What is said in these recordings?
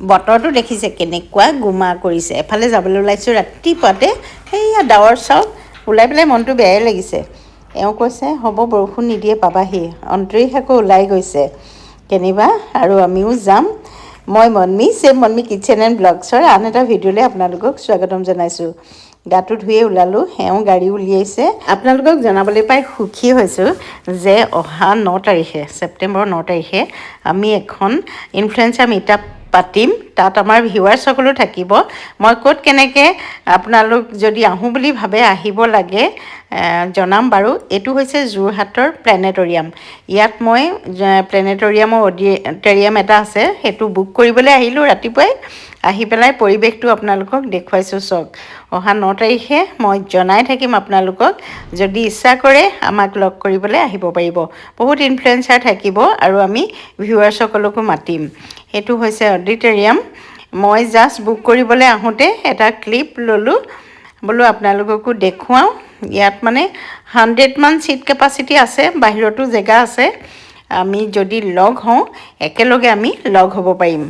বতৰটো দেখিছে কেনেকুৱা গোমা কৰিছে। এফালে যাবলৈ ওলাইছোঁ ৰাতিপুৱাতে সেইয়া ডাৱৰ চাওক ওলাই পেলাই মনটো বেয়াই লাগিছে। এওঁ কৈছে হ'ব বৰষুণ নিদিয়ে পাবাহি। অন্তৰীষ আকৌ ওলাই গৈছে। কেনিবা আৰু আমিও যাম। মই মন্মি ছেম মন্মি কিটচেন এণ্ড ব্লগছৰ আন এটা ভিডিঅ'লৈ আপোনালোকক স্বাগতম জনাইছোঁ। গাটো ধুয়ে ওলালোঁ এওঁ গাড়ী উলিয়াইছে। আপোনালোকক জনাবলৈ পাই সুখী হৈছোঁ যে অহা ন তাৰিখে ছেপ্টেম্বৰৰ ন তাৰিখে আমি এখন ইনফ্লুৱেঞ্চাৰ মিটআপ পাতিম। তাত আমাৰ ভিউৱাৰ্ছসকলো থাকিব। মই ক'ত কেনেকৈ আপোনালোক যদি আহোঁ বুলি ভাবে আহিব লাগে জনাম বাৰু। এইটো হৈছে যোৰহাটৰ প্লেনেটৰিয়াম। ইয়াত মই প্লেনেটৰিয়ামৰ অডিটৰিয়াম এটা আছে। সেইটো বুক কৰিবলৈ আহিলোঁ ৰাতিপুৱাই। আহি পেলাই পৰিৱেশটো আপোনালোকক দেখুৱাইছোঁ চাওক অহা ন তাৰিখে মই জনাই থাকিম আপোনালোকক যদি ইচ্ছা কৰে আমাক লগ কৰিবলৈ আহিব পাৰিব। বহুত ইনফ্লুৱেঞ্চাৰ থাকিব আৰু আমি ভিউৱাৰ্ছসকলকো মাতিম। সেইটো হৈছে অডিটৰিয়াম মই জাষ্ট বুক কৰিবলৈ আহোঁতে এটা ক্লিপ ল'লোঁ। বোলো আপোনালোককো দেখুৱাওঁ। ইয়াত মানে হাণ্ড্ৰেডমান ছিট কেপাচিটি আছে, বাহিৰতো জেগা আছে। আমি যদি লগ হওঁ, একেলগে আমি লগ হ'ব পাৰিম।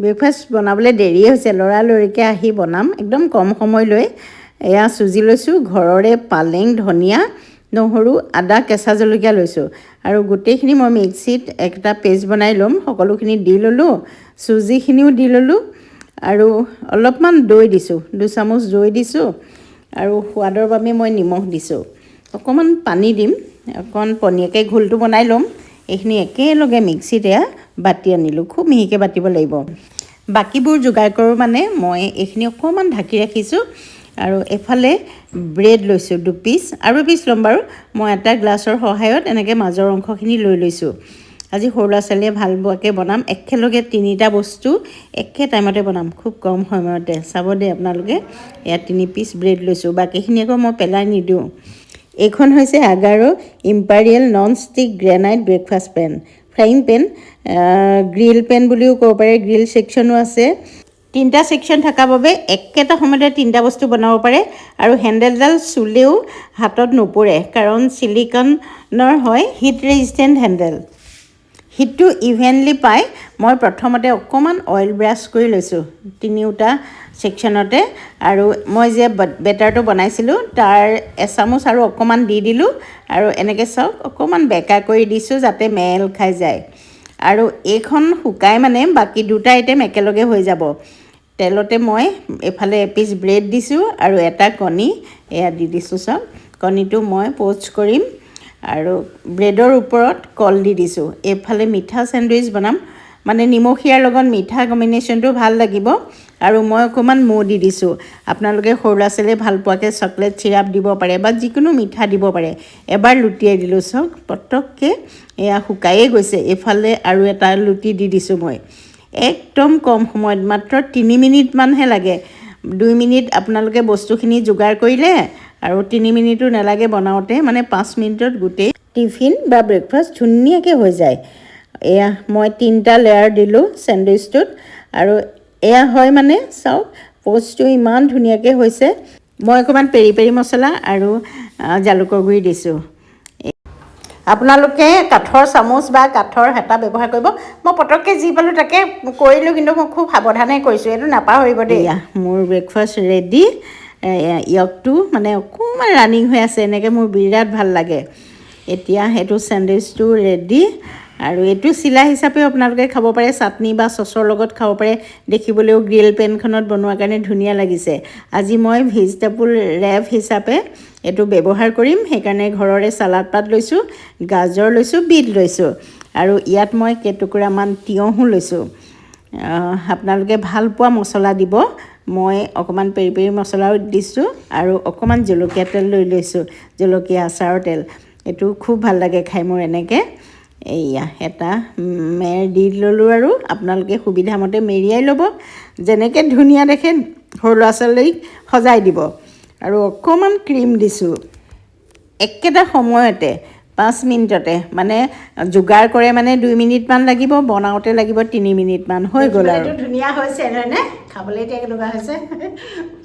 ব্ৰেকফাষ্ট বনাবলৈ দেৰিয়ে হৈছে লৰালৰিকৈ আহি বনাম একদম কম সময় লৈ। এয়া চুজি লৈছোঁ ঘৰৰে পালেং ধনিয়া নহৰু আদা কেঁচা জলকীয়া লৈছোঁ। আৰু গোটেইখিনি মই মিক্সিত একটা পেষ্ট বনাই ল'ম সকলোখিনি দি ল'লোঁ চুজিখিনিও দি ল'লোঁ আৰু অলপমান দৈ দিছোঁ দুচামুচ দৈ দিছোঁ আৰু সোৱাদৰ বাবে মই নিমখ দিছোঁ। অকণমান পানী দিম অকণ পনীয়াকৈ ঘোলটো বনাই ল'ম এইখিনি একেলগে মিক্সিত এয়া বাতি আনিলোঁ। খুব মিহিকৈ বাতিব লাগিব। বাকীবোৰ যোগাৰ কৰোঁ মানে মই এইখিনি অকণমান ঢাকি ৰাখিছোঁ আৰু এফালে ব্ৰেড লৈছোঁ দুপিচ আৰু এপিচ ল'ম বাৰু। মই এটা গ্লাছৰ সহায়ত এনেকৈ মাজৰ অংশখিনি লৈ লৈছোঁ। আজি সৰু ল'ৰা ছোৱালীয়ে ভাল পোৱাকৈ বনাম। একেলগে তিনিটা বস্তু একে টাইমতে বনাম। খুব কম সময়তে। চাব দেই আপোনালোকে। ইয়াত তিনি পিচ ব্ৰেড লৈছোঁ। বাকীখিনি আকৌ মই পেলাই নিদিওঁ। এইখন হৈছে আগাৰো Imperial non stick granite breakfast pan. Frying pan grill pan বুলিও ক'ব পাৰে, গ্ৰিল ছেকশ্যনো আছে। তিনিটা ছেকশ্যন থকাৰ বাবে একেটা সময়তে তিনিটা বস্তু বনাব পাৰে আৰু হেণ্ডেলডাল চুলেও হাতত নপৰে, কাৰণ ছিলিকনৰ হয় হিট ৰেজিষ্টেণ্ট হেণ্ডেল। হিটটো ইভেনলি পাই মই প্ৰথমতে অকণমান অইল ব্ৰাছ কৰি লৈছোঁ, তিনিওটা ছেকশ্যনতে আৰু মই যে বেটাৰটো বনাইছিলোঁ, তাৰ এচামুচ আৰু অকণমান দি দিলোঁ। আৰু এনেকৈ চাওক অকণমান বেকা কৰি দিছোঁ যাতে মেল খাই যায়। আৰু এইখন শুকাই মানে বাকী দুটা আইটেম একেলগে হৈ যাব। তেলতে মই এফালে এপিচ ব্ৰেড দিছোঁ আৰু এটা কণী, এয়া দি দিছোঁ চাওক কণীটো মই প'ষ্ট কৰিম। আৰু ব্ৰেডৰ ওপৰত কল দি দিছোঁ। এইফালে মিঠা চেণ্ডউইচ বনাম। মানে নিমখীয়াৰ লগত মিঠা কম্বিনেশ্যনটো ভালো লাগিব। আৰু মই অকণমান মৌ দি দিছোঁ। আপোনালোকে সৰু ল'ৰা ছোৱালীয়ে ভালো পোৱাকৈ চকলেট চিৰাপ দিব পাৰে বা যিকোনো মিঠা দিব পাৰে। এবাৰ লুটিয়াই দিলোঁ চাওক পটককৈ এয়া শুকায়ে গৈছে। এইফালে আৰু এটা লুটি দি দিছোঁ মই। একদম কম সময়ত, মাত্ৰ তিনি মিনিটমানহে লাগে। দুই মিনিট আপোনালোকে বস্তুখিনি যোগাৰ কৰিলে আৰু তিনি মিনিটো নালাগে বনাওঁতে। মানে পাঁচ মিনিটত গোটেই টিফিন বা ব্ৰেকফাষ্ট ধুনীয়াকৈ হৈ যায়। এয়া মই তিনিটা লেয়াৰ দিলোঁ চেণ্ডউইচটোত আৰু এয়া হয় মানে চাওক প'ষ্টটো ইমান ধুনীয়াকৈ হৈছে। মই অকণমান পেৰি পেৰি মছলা আৰু জালুকৰ গুড়ি দিছোঁ। আপোনালোকে কাঠৰ চামুচ বা কাঠৰ হেতা ব্যৱহাৰ কৰিব। মই পটককৈ যি পালোঁ তাকে কৰিলোঁ কিন্তু মই খুব সাৱধানে কৰিছোঁ। এইটো নাপাহৰিব দেই। মোৰ ব্ৰেকফাষ্ট ৰেডি য়গটো মানে অকণমান ৰানিং হৈ আছে এনেকৈ মোৰ বিৰাট ভাল লাগে। এতিয়া সেইটো চেণ্ডউইচটো ৰেডি আৰু এইটো চিলা হিচাপেও আপোনালোকে খাব পাৰে চাটনি বা চচৰ লগত খাব পাৰে। দেখিবলৈও গ্ৰিল পেনখনত বনোৱাৰ কাৰণে ধুনীয়া লাগিছে। আজি মই ভেজিটেবল ৰেপ হিচাপে এইটো ব্যৱহাৰ কৰিম সেইকাৰণে ঘৰৰে চালাড পাত লৈছোঁ গাজৰ লৈছোঁ বিট লৈছোঁ। আৰু ইয়াত মই কেইটুকুৰামান তিয়ঁহো লৈছোঁ। আপোনালোকে ভাল পোৱা মছলা দিব। মই অকণমান পেৰি পেৰি মছলাও দিছোঁ আৰু অকণমান জলকীয়া তেল লৈ লৈছোঁ জলকীয়া আচাৰৰ তেল। এইটো খুব ভাল লাগে খাই মোৰ এনেকৈ। এইয়া এটা মেৰ দি ল'লোঁ আৰু আপোনালোকে সুবিধামতে মেৰিয়াই ল'ব। যেনেকৈ ধুনীয়া দেখে সৰু ল'ৰা ছোৱালীক সজাই দিব। আৰু অকণমান ক্ৰীম দিছোঁ। একেটা সময়তে পাঁচ মিনিটতে মানে যোগাৰ কৰে মানে দুই মিনিটমান লাগিব বনাওঁতে লাগিব তিনি মিনিটমান। হৈ গ'ল আৰু। ধুনীয়া হৈছে হয়নে? খাবলৈ এতিয়া কেনেকুৱা হৈছে?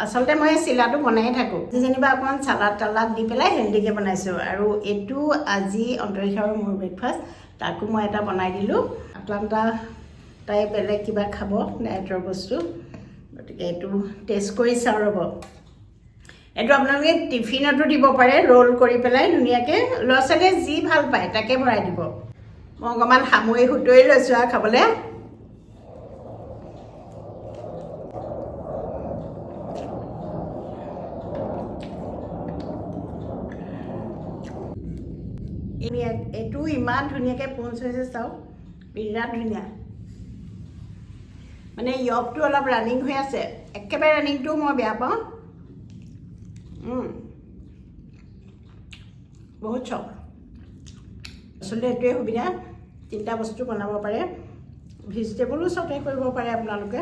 আচলতে মই চিলাটো বনায়ে থাকোঁ। যেনিবা অকণমান চালাড তালাড দি পেলাই হেল্ডিকৈ বনাইছোঁ। আৰু এইটো আজি অন্তৰীক্ষাৰৰ মোৰ ব্ৰেকফাষ্ট তাকো মই এটা বনাই দিলোঁ। আটলাণ্টা তাই বেলেগ কিবা খাব ডায়েটৰ বস্তু। গতিকে এইটো টেষ্ট কৰি চাওঁ ৰ'ব। এইটো আপোনালোকে টিফিনতো দিব পাৰে ৰোল কৰি পেলাই ধুনীয়াকৈ। ল'ৰা ছোৱালীয়ে যি ভাল পায় তাকে ভৰাই দিব। মই অকণমান সামৰি সুতৰি লৈছোঁ আৰু খাবলৈ। এইটো ইমান ধুনীয়াকৈ পঞ্চ হৈছে চাওক। বিৰাট ধুনীয়া। মানে য়গটো অলপ ৰানিং হৈ আছে। একেবাৰে ৰানিংটোও মই বেয়া পাওঁ। বহুত চখ। আচলতে এইটোৱে সুবিধা। তিনিটা বস্তু বনাব পাৰে। ভেজিটেবলো চবে কৰিব পাৰে আপোনালোকে।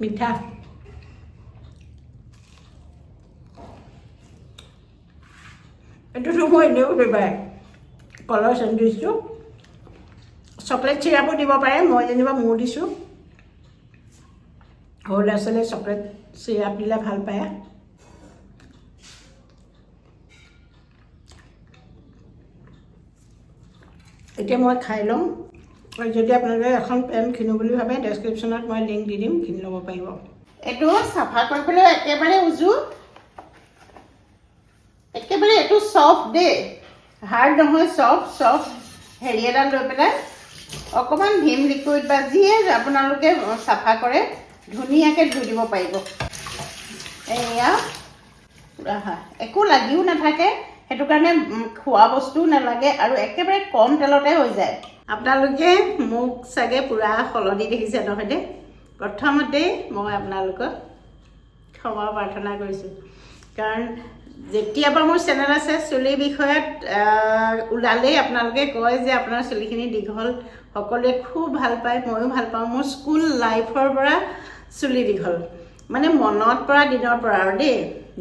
মিঠা। এইটোতো মই এনেও ফেভাৰেট কলৰ চেণ্ডউইচটো চকলেট চিৰাপো দিব পাৰে মই যেনিবা মোৰ দিছোঁ। সৰু ল'ৰা ছোৱালীয়ে চকলেট চিৰাপ দিলে ভাল পায়। এতিয়া মই খাই আৰু যদি আপোনালোকে এখন পেন কিনো বুলি ভাবে ডেছক্ৰিপশ্যনত মই লিংক দি দিম কিনি ল'ব পাৰিব এইটো চাফা কৰিবলৈ একেবাৰে উজু একেবাৰে এইটো চফ্ট দেই হাৰ্ড নহয় চফ্ট চফ্ট হেৰি এডাল লৈ পেলাই অকণমান ভীম লিকুইড বা যিয়ে আপোনালোকে চাফা কৰে ধুনীয়াকৈ ধুই দিব পাৰিব এয়া একো লাগিও নাথাকে সেইটো কাৰণে খোৱা বস্তুও নালাগে আৰু একেবাৰে কম তেলতে হৈ যায় আপোনালোকে মোক চাগে পূৰা সলনি দেখিছে নহয়নে প্ৰথমতেই মই আপোনালোকক ক্ষমা প্ৰাৰ্থনা কৰিছোঁ। কাৰণ যেতিয়াৰ পৰা মোৰ চেনেল আছে চুলিৰ বিষয়ত ওলালেই আপোনালোকে কয় যে আপোনাৰ চুলিখিনি দীঘল। সকলোৱে খুব ভাল পায় ময়ো ভাল পাওঁ। মোৰ স্কুল লাইফৰ পৰা চুলি দীঘল। মানে মনত পৰা দিনৰ পৰা আৰু দেই।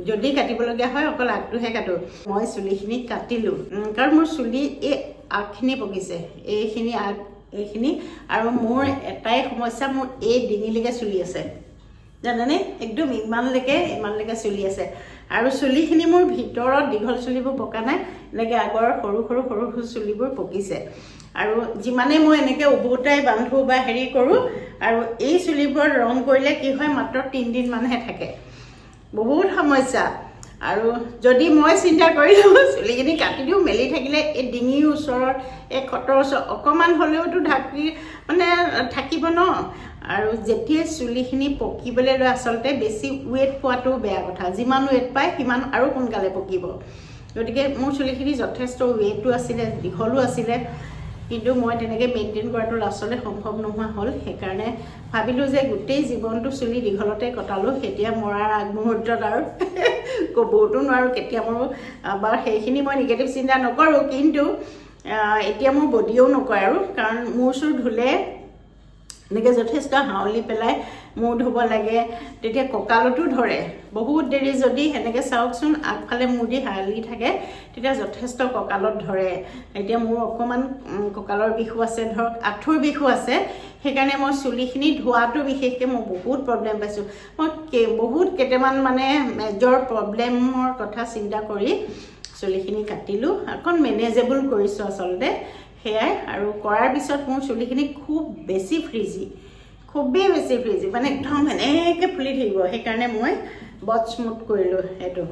যদি কাটিবলগীয়া হয় অকল আগটোহে কাটো। মই চুলিখিনি কাটিলোঁ। কাৰণ মোৰ চুলি এই আগখিনি পকিছে। এইখিনি আগ এইখিনি। আৰু মোৰ এটাই সমস্যা মোৰ এই ডিঙিলৈকে চুলি আছে। জানেনে? একদম ইমানলৈকে ইমানলৈকে চুলি আছে। আৰু চুলিখিনি মোৰ ভিতৰত দীঘল চুলিবোৰ পকা নাই এনেকৈ আগৰ সৰু সৰু সৰু সৰু চুলিবোৰ পকিছে। আৰু যিমানে মই এনেকৈ উভতাই বান্ধো বা হেৰি কৰোঁ আৰু এই চুলিবোৰত ৰং কৰিলে কি হয় মাত্ৰ তিনিদিনমানহে থাকে। বহুত সমস্যা। আৰু যদি মই চিন্তা কৰিলোঁ চুলিখিনি কাটি দিওঁ মেলি থাকিলে এই ডিঙিৰ ওচৰত এই খটৰ ওচৰত অকণমান হ'লেওতো ঢাকি মানে থাকিব ন? আৰু যেতিয়া চুলিখিনি পকিবলৈ লয় আচলতে বেছি ৱেট পোৱাটো বেয়া কথা। যিমান ৱেট পায় সিমান আৰু সোনকালে পকিব। গতিকে মোৰ চুলিখিনি যথেষ্ট ৱেটো আছিলে দীঘলো আছিলে। কিন্তু মই তেনেকৈ মেইনটেইন কৰাটো লাষ্টলৈ সম্ভৱ নোহোৱা হ'ল। সেইকাৰণে ভাবিলোঁ যে গোটেই জীৱনটো চুলি দীঘলতে কটালোঁ এতিয়া মৰাৰ আগমুহূৰ্তত আৰু ক'বওতো নোৱাৰোঁ কেতিয়া মৰোঁ। বাৰু সেইখিনি মই নিগেটিভ চিন্তা নকৰোঁ কিন্তু এতিয়া মোৰ বডিয়েও নকয় আৰু। কাৰণ মূৰ চুৰ ধুলে এনেকৈ যথেষ্ট হাউলি পেলাই মূৰ ধুব লাগে। তেতিয়া কঁকালতো ধৰে। বহুত দেৰি যদি সেনেকৈ চাওকচোন আগফালে মূৰ দি হালি থাকে তেতিয়া যথেষ্ট কঁকালত ধৰে। এতিয়া মোৰ অকণমান কঁকালৰ বিষো আছে ধৰক আঁঠুৰ বিষো আছে। সেইকাৰণে মই চুলিখিনি ধোৱাটো বিশেষকৈ মই বহুত প্ৰব্লেম পাইছোঁ। মই কে বহুত কেইটামান মানে মেজৰ প্ৰব্লেমৰ কথা চিন্তা কৰি চুলিখিনি কাটিলোঁ। অকণ মেনেজেবল কৰিছোঁ আচলতে। সেয়াই আৰু কৰাৰ পিছত মোৰ চুলিখিনি খুব বেছি ফ্ৰিজি খুবেই বেছি ফ্ৰিজি মানে একদম এনেকৈ ফুলি থাকিব। সেইকাৰণে মই বট স্মুথ কৰিলোঁ সেইটো।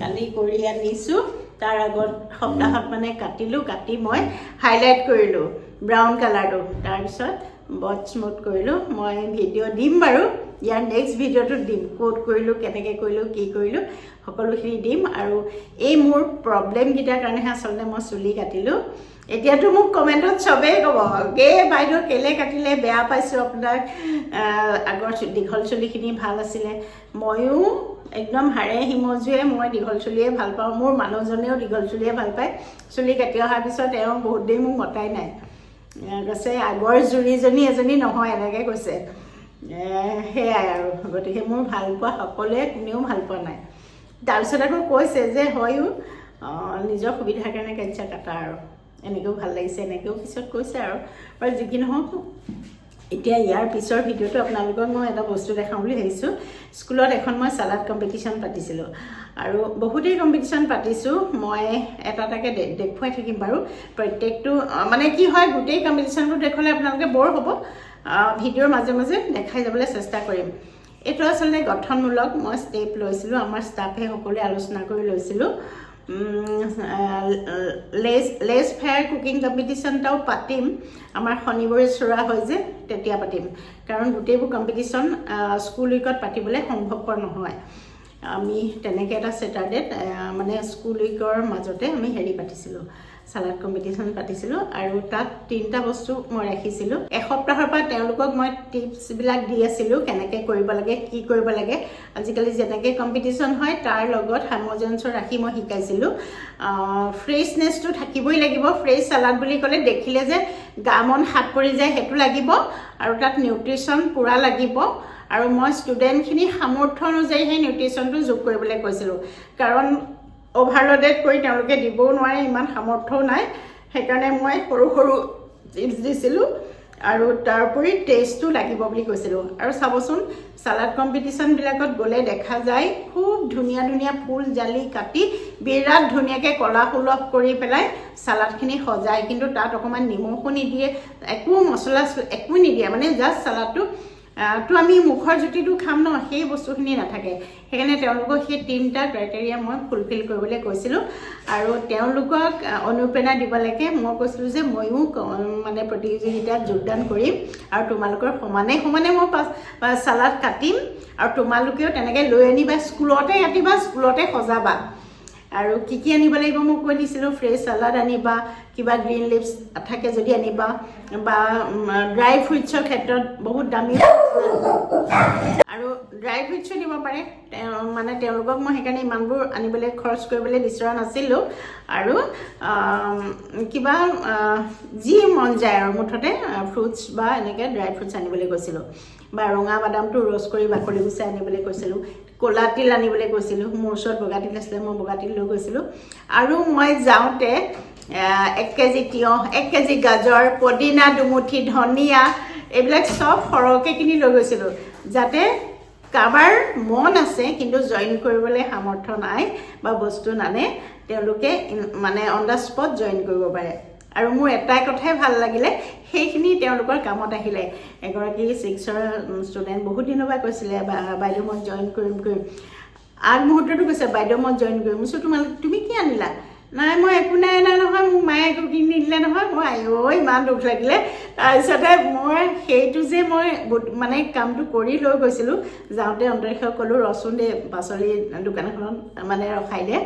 কালি কৰি আনিছোঁ তাৰ আগত সপ্তাহত মানে কাটিলোঁ কাটি মই হাইলাইট কৰিলোঁ ব্ৰাউন কালাৰটো তাৰপিছত বট স্মুথ কৰিলোঁ। মই ভিডিঅ' দিম বাৰু। ইয়াৰ নেক্সট ভিডিঅ'টোত দিম। ক'ত কৰিলোঁ কেনেকৈ কৰিলোঁ কি কৰিলোঁ সকলোখিনি দিম। আৰু এই মোৰ প্ৰব্লেমকেইটাৰ কাৰণেহে আচলতে মই চুলি কাটিলোঁ। এতিয়াতো মোক কমেণ্টত চবেই ক'ব গে বাইদেউ কেলৈ কাটিলে? বেয়া পাইছোঁ আপোনাক। আগৰ দীঘল চুলিখিনি ভাল আছিলে। ময়ো একদম হাড়ে হিমজুৱে মই দীঘল চুলিয়ে ভাল পাওঁ। মোৰ মানুহজনেও দীঘল চুলিয়ে ভাল পায়। চুলি কাটি অহাৰ পিছত তেওঁ বহুত দেৰি মোক মতাই নাই। কৈছে আগৰ জুৰিজনী এজনী নহয় এনেকৈ কৈছে সেয়াই আৰু গতিকে মোৰ ভাল পোৱা সকলোৱে কোনেও ভাল পোৱা নাই তাৰপিছত আকৌ কৈছে যে হয়ো নিজৰ সুবিধাৰ কাৰণে কাটিছে কাটা আৰু এনেকৈও ভাল লাগিছে এনেকৈও পিছত কৈছে আৰু বাৰু যি কি নহওক এতিয়া ইয়াৰ পিছৰ ভিডিঅ'টো আপোনালোকক মই এটা বস্তু দেখাওঁ বুলি ভাবিছোঁ স্কুলত এখন মই চালাড কম্পিটিশ্যন পাতিছিলোঁ আৰু বহুতেই কম্পিটিশ্যন পাতিছোঁ। মই এটা এটাকৈ দেখুৱাই থাকিম বাৰু। প্ৰত্যেকটো মানে কি হয় গোটেই কম্পিটিশ্যনবোৰ দেখুৱালে আপোনালোকে বৰ হ'ব। ভিডিঅ'ৰ মাজে মাজে দেখাই যাবলৈ চেষ্টা কৰিম। এইটো আচলতে গঠনমূলক। মই ষ্টেপ লৈছিলোঁ। আমাৰ ষ্টাফে সকলোৱে আলোচনা কৰি লৈছিলোঁ। লেজ লেজ ফেয়াৰ কুকিং কম্পিটিশ্যন এটাও পাতিম। আমাৰ শনিবাৰে চোৰা হয় যে তেতিয়া পাতিম। কাৰণ গোটেইবোৰ কম্পিটিশ্যন স্কুল উইকত পাতিবলৈ সম্ভৱপৰ নহয়। আমি তেনেকৈ এটা ছেটাৰডেত মানে স্কুল উইকৰ মাজতে আমি হেৰি পাতিছিলোঁ চালাড কম্পিটিশ্যন পাতিছিলোঁ আৰু তাত তিনিটা বস্তু মই ৰাখিছিলোঁ। এসপ্তাহৰ পৰা তেওঁলোকক মই টিপছবিলাক দি আছিলোঁ কেনেকৈ কৰিব লাগে কি কৰিব লাগে। আজিকালি যেনেকৈ কম্পিটিশ্যন হয় তাৰ লগত সামঞ্জস্য ৰাখি মই শিকাইছিলোঁ। ফ্ৰেছনেছটো থাকিবই লাগিব। ফ্ৰেছ চালাড বুলি ক'লে দেখিলে যে গা মন হাত পৰি যায় সেইটো লাগিব। আৰু তাত নিউট্ৰিশ্যন পূৰা লাগিব। আৰু মই ষ্টুডেণ্টখিনি সামৰ্থ্য অনুযায়ী সেই নিউট্ৰিশ্যনটো যোগ কৰিবলৈ কৈছিলোঁ কাৰণ অভাৰলোডেড কৰি তেওঁলোকে দিবও নোৱাৰে ইমান সামৰ্থ্যও নাই। সেইকাৰণে মই সৰু সৰু টিপছ দিছিলোঁ আৰু তাৰ উপৰি টেষ্টটো লাগিব বুলি কৈছিলোঁ। আৰু চাবচোন চালাড কম্পিটিশ্যনবিলাকত গ'লে দেখা যায় খুব ধুনীয়া ধুনীয়া ফুল জালি কাটি বিৰাট ধুনীয়াকৈ কলা সুলভ কৰি পেলাই চালাডখিনি সজায়। কিন্তু তাত অকণমান নিমখো নিদিয়ে একো মছলা চছলা একো নিদিয়ে মানে জাষ্ট চালাডটো তো আমি মুখৰ জুতিটো খাম ন সেই বস্তুখিনি নাথাকে। সেইকাৰণে তেওঁলোকক সেই তিনিটা ক্ৰাইটেৰিয়া মই ফুলফিল কৰিবলৈ কৈছিলোঁ। আৰু তেওঁলোকক অনুপ্ৰেৰণা দিব লাগে। মই কৈছিলোঁ যে ময়ো মানে প্ৰতিযোগিতাত যোগদান কৰিম আৰু তোমালোকৰ সমানে সমানে মই চালাড কাটিম। আৰু তোমালোকেও তেনেকৈ লৈ আনিবা স্কুলতে কাটিবা স্কুলতে সজাবা। আৰু কি কি আনিব লাগিব মোক কৈ দিছিলোঁ ফ্ৰেছ চালাড আনিবা কিবা গ্ৰীণ লিভছ থাকে যদি আনিবা বা ড্ৰাই ফ্ৰুইটছৰ ক্ষেত্ৰত বহুত দামী। আৰু ড্ৰাই ফ্ৰুইটছো দিব পাৰে। মানে তেওঁলোকক মই সেইকাৰণে ইমানবোৰ আনিবলৈ খৰচ কৰিবলৈ বিচৰা নাছিলোঁ। আৰু কিবা যি মন যায় আৰু মুঠতে ফ্ৰুটছ বা এনেকৈ ড্ৰাই ফ্ৰুটছ আনিবলৈ কৈছিলোঁ বা ৰঙা বাদামটো ৰ'ষ্ট কৰি বাকলি গুচাই আনিবলৈ কৈছিলোঁ ক'লা তিল আনিবলৈ কৈছিলোঁ মোৰ ওচৰত বগা তিল আছিলে মই বগা তিল লৈ গৈছিলোঁ। আৰু মই যাওঁতে এক কেজি তিয়ঁহ এক কেজি গাজৰ পদিনা দুমুঠি ধনিয়া এইবিলাক চব সৰহকৈ কিনি লৈ গৈছিলোঁ। যাতে কাৰোবাৰ মন আছে কিন্তু জইন কৰিবলৈ সামৰ্থ্য নাই বা বস্তু নানে তেওঁলোকে মানে অন দ্য স্পট জইন কৰিব পাৰে। আৰু মোৰ এটাই কথাই ভাল লাগিলে সেইখিনি তেওঁলোকৰ কামত আহিলে। এগৰাকী ছিক্সৰ ষ্টুডেণ্ট বহুত দিনৰ পৰা কৈছিলে বাইদেউ মই জইন কৰিম কৰিম। আগমুহূৰ্ততো কৈছে বাইদেউ মই জইন কৰিম। কৈছোঁ তোমালোক তুমি কি আনিলা? নাই মই একো নাই অনা নহয় মোক মায়ে একো কিনি নিদিলে নহয়। মই আইঅ ইমান দুখ লাগিলে। তাৰপিছতে মই সেইটো যে মই মানে কামটো কৰি লৈ গৈছিলোঁ যাওঁতে অন্তৰীক্ষক ক'লোঁ ৰচোন দে পাচলি দোকান এখনত মানে ৰখাই দে।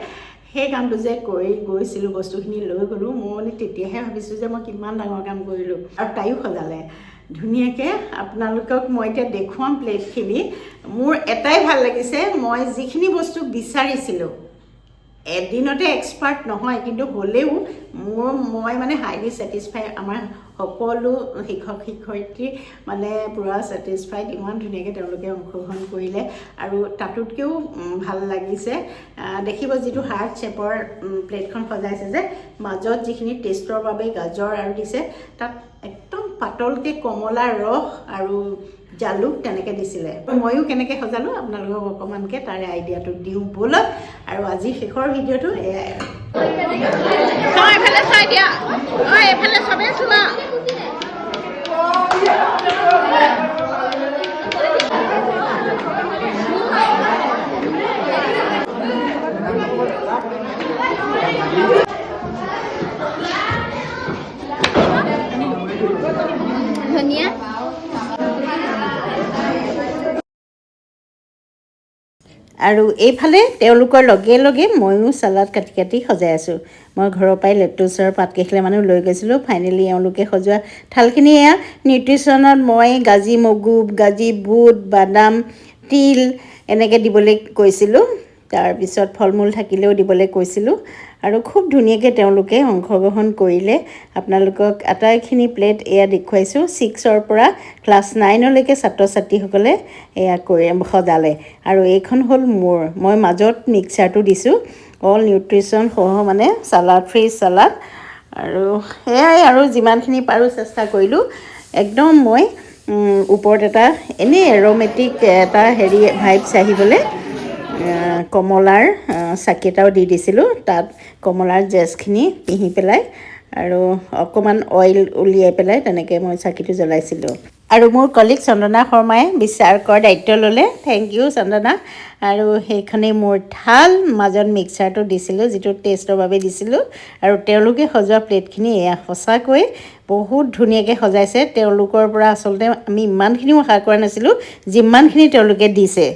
সেই কামটো যে কৰি গৈছিলোঁ বস্তুখিনি লৈ গ'লোঁ মই মানে তেতিয়াহে ভাবিছোঁ যে মই কিমান ডাঙৰ কাম কৰিলোঁ। আৰু তাইও সজালে। ধুনীয়াকৈ আপোনালোকক মই এতিয়া দেখুৱাম প্লেটখিনি। মোৰ এটাই ভাল লাগিছে মই যিখিনি বস্তু বিচাৰিছিলোঁ এদিনতে এক্সপাৰ্ট নহয় কিন্তু হ'লেও মোৰ মই মানে হাইলি ছেটিছফাই আমাৰ সকলো শিক্ষক শিক্ষয়িত্ৰী মানে পূৰা ছেটিছফাইড ইমান ধুনীয়াকৈ তেওঁলোকে অংশগ্ৰহণ কৰিলে আৰু তাতোতকৈও ভাল লাগিছে। দেখিব যিটো হাৰ্ট শ্বেপৰ প্লেটখন সজাইছে যে মাজত যিখিনি টেষ্টৰ বাবে গাজৰ আৰু দিছে তাত একদম পাতলকৈ কমলা ৰস আৰু জালুক তেনেকৈ দিছিলে। ময়ো কেনেকৈ সজালোঁ আপোনালোকক অকণমানকৈ তাৰে আইডিয়াটো দিওঁ ব'লক আৰু আজি শেষৰ ভিডিঅ'টো এয়াই আৰু এফালে চাই দিয়া অঁ এফালে চবেই চোৱা ধনিয়া আৰু এইফালে তেওঁলোকৰ লগে লগে ময়ো চালাড কাটি কাটি সজাই আছোঁ। মই ঘৰৰ পৰাই লেটুচৰ পাতকেইখিলা মানুহ লৈ গৈছিলোঁ। ফাইনেলি এওঁলোকে সজোৱা থালখিনি এয়া। নিউট্ৰিশ্যনত মই গাজি মগু গাজি বুট বাদাম তিল এনেকৈ দিবলৈ কৈছিলোঁ। তাৰপিছত ফল মূল থাকিলেও দিবলৈ কৈছিলোঁ। আৰু খুব ধুনীয়াকৈ তেওঁলোকে অংশগ্ৰহণ কৰিলে। আপোনালোকক আটাইখিনি প্লেট এয়া দেখুৱাইছোঁ। ছিক্সৰ পৰা ক্লাছ নাইনলৈকে ছাত্ৰ ছাত্ৰীসকলে এয়া কৰি সজালে। আৰু এইখন হ'ল মোৰ। মই মাজত মিক্সাৰটো দিছোঁ। অল নিউট্ৰিশ্যন সহ মানে চালাড ফ্ৰেছ চালাড। আৰু সেয়াই আৰু যিমানখিনি পাৰোঁ চেষ্টা কৰিলোঁ। একদম মই ওপৰত এটা এনেই এৰ'মেটিক এটা হেৰি ভাইবছ আহিবলৈ আহ, কমলাৰ চাকি এটাও দি দিছিলোঁ। তাত কমলাৰ জেচখিনি পিহি পেলাই আৰু অকণমান অইল উলিয়াই পেলাই তেনেকৈ মই চাকিটো জ্বলাইছিলোঁ। আৰু মোৰ কলিগ চন্দনা শৰ্মাই বিচাৰ কৰাৰ দায়িত্ব ল'লে। Thank you Chandana. আৰু সেইখনেই মোৰ থাল মাজত মিক্সাৰটো দিছিলোঁ যিটো টেষ্টৰ বাবে দিছিলোঁ। আৰু তেওঁলোকে সজোৱা প্লেটখিনি এয়া সঁচাকৈ বহুত ধুনীয়াকৈ সজাইছে। তেওঁলোকৰ পৰা আচলতে আমি ইমানখিনিও আশা কৰা নাছিলোঁ যিমানখিনি তেওঁলোকে দিছে।